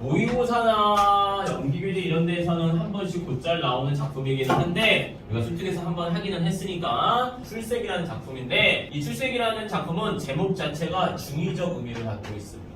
모의고사나 연기교재 이런 데에서는 한 번씩 곧잘 나오는 작품이긴 한데 우리가 솔직해서 한 번 하기는 했으니까 출색이라는 작품인데 이 출색이라는 작품은 제목 자체가 중의적 의미를 갖고 있습니다.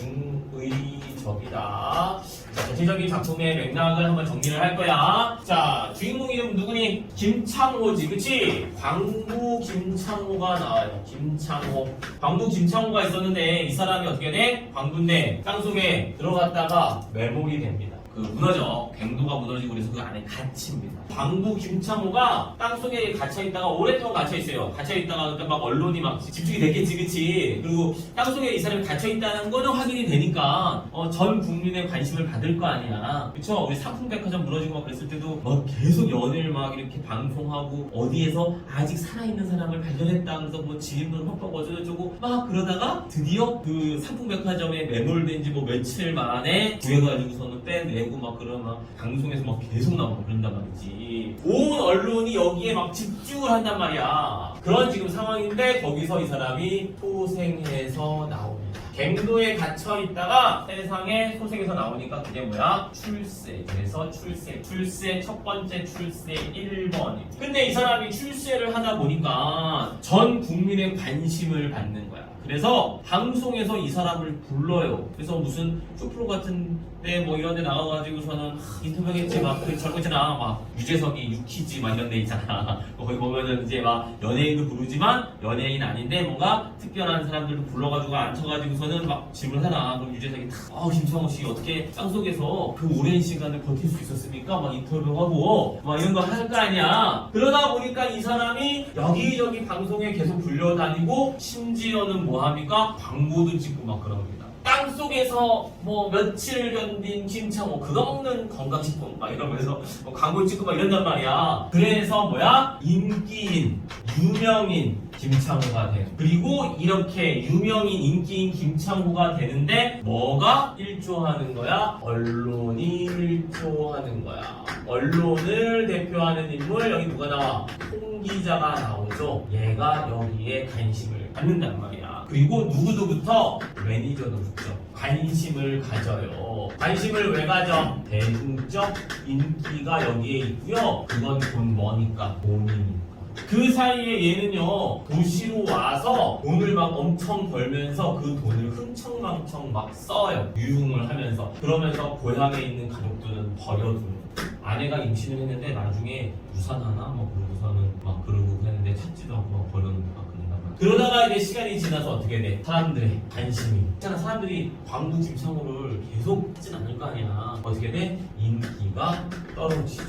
중의적이다. 자, 전체적인 작품의 맥락을 한번 정리를 할 거야. 자, 주인공 이름 누구니? 김창호지, 그치? 광부 김창호가 나와요. 김창호. 광부 김창호가 있었는데 이 사람이 어떻게 돼? 광부인데 땅속에 들어갔다가 매몰이 됩니다. 그 무너져 갱도가 무너지고 그래서 그 안에 갇힙니다. 광부 김창호가 땅속에 갇혀 있다가 오랫동안 갇혀 있어요. 갇혀 있다가 그러니까 막 언론이 막 집중이 됐겠지, 그치? 그리고 땅속에 이 사람이 갇혀 있다는 거는 확인이 되니까 어, 전 국민의 관심을 받을 거 아니야. 그쵸? 우리 상품백화점 무너지고 막 그랬을 때도 막 계속 연예를 막 이렇게 방송하고 어디에서 아직 살아있는 사람을 발견했다 그래서 뭐 지인분 헛법 어쩌고저쩌고 막 그러다가 드디어 그 상품백화점에 매몰된 지 뭐 며칠 만에 구해가지고서는 빼내 고 막 그런 막 방송에서 막 계속 나오고 그런단 말이지. 온 언론이 여기에 막 집중을 한단 말이야. 그런 지금 상황인데 거기서 이 사람이 소생해서 나옵니다. 갱도에 갇혀 있다가 세상에 소생해서 나오니까 그게 뭐야? 출세. 그래서 출세. 출세 첫 번째 출세 1번이. 근데 이 사람이 출세를 하다 보니까 전 국민의 관심을 받는 거야. 그래서 방송에서 이 사람을 불러요. 그래서 무슨 쇼프로 같은 데 뭐 이런 데 나가가지고서는 하, 인터뷰겠지 막그 있잖아 막 유재석이 유키즈 막 이런 데 있잖아 거기 보면은 이제 막 연예인도 부르지만 연예인 아닌데 뭔가 특별한 사람들도 불러가지고 앉혀가지고서는 막 질문하나 그럼 유재석이 아 김성호 씨 어떻게 땅속에서 그 오랜 시간을 버틸 수 있었습니까? 막 인터뷰하고 막 이런 거 할 거 아니야 그러다 보니까 이 사람이 여기저기 방송에 계속 불려다니고 심지어는 뭐 합니까? 광고도 찍고 막 그럽니다 땅 속에서 뭐 며칠 견딘 김창호 그거 먹는 건강식품 막 이러면서 뭐 광고 찍고 막 이런단 말이야. 그래서 뭐야 인기인 유명인 김창호가 돼. 그리고 이렇게 유명인 인기인 김창호가 되는데 뭐가 일조하는 거야? 언론이 일조하는 거야. 언론을 대표하는 인물 여기 누가 나와? 홍 기자가 나오죠. 얘가 여기에 관심을 갖는단 말이야. 그리고 누구누구부터 매니저도 붙죠. 관심을 가져요. 관심을 왜 가져? 대중적 인기가 여기에 있고요. 그건 돈 뭐니까? 돈이니까. 그 사이에 얘는요 도시로 와서 돈을 막 엄청 벌면서 그 돈을 흥청망청 막 써요. 유흥을 하면서. 그러면서 고향에 있는 가족들은 버려두는. 아내가 임신을 했는데 나중에 유산 하나 뭐 그러고서는 막 그러고 했는데 찾지도 않고 막 버려놓고 막 그런단 말이야 그러다가 이제 시간이 지나서 어떻게 돼? 사람들의 관심이. 있잖아. 사람들이 광부 김창호를 계속 하진 않을 거 아니야. 어떻게 돼? 인기가 떨어지죠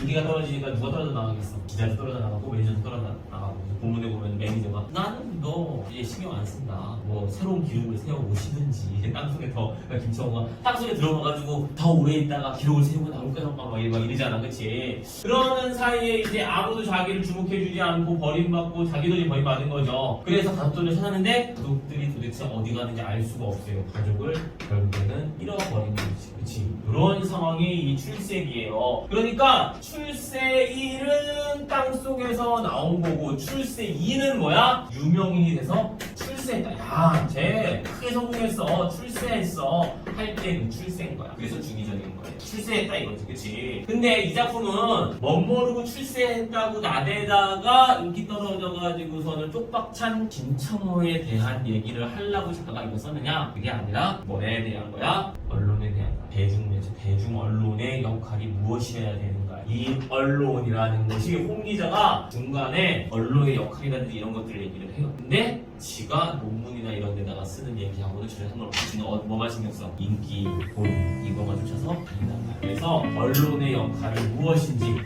인기가 떨어지니까 누가 떨어져 나가겠어? 기자도 떨어져 나가고 매니저도 떨어져 나가고 본문에 보면 매니저가 나는 너 이제 신경 안 쓴다. 뭐 새로운 기록을 세워 오시든지. 땅속에 더 그러니까 김성호가 땅속에 들어가가지고 더 오래 있다가 기록을 세우고 나올 거야 막, 막, 막 이러잖아. 그치? 그러는 사이에 이제 아무도 자기를 주목해주지 않고 버림받고 자기도 이제 버림받은 거죠. 그래서 가족들을 찾았는데 가족들이 도대체 어디 가는지 알 수가 없어요. 가족을 결국에는 잃어버린 거지. 그치? 그런 상황이 이 출세기예요. 그러니까 출세 1은 땅속에서 나온 거고 출세 2는 뭐야? 유명인이 돼서 출세했다. 야, 쟤 크게 성공했어. 출세했어. 할 때는 출세인 거야. 그래서 중의적인 거예요 출세했다 이거지 그치? 근데 이 작품은 멋 모르고 출세했다고 나대다가 인기 떨어져가지고서는 쪽박찬 김창호에 대한 얘기를 하려고 작가가 이거 썼느냐? 그게 아니라 뭐에 대한 거야? 언론에 대한 거야. 대중 언론의 역할이 무엇이어야 되는가 이 언론이라는 것이 홍 기자가 중간에 언론의 역할이라든지 이런 것들을 얘기를 해요. 근데 지가 논문이나 이런 데다가 쓰는 얘기하고는 전혀 상관없이 지는 어, 뭐만 신경 써? 인기, 돈 이거만 쫓아서 다닌단 말이야 그래서 언론의 역할이 무엇인지를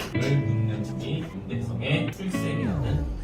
묻는 점이 윤대성의 출세이라는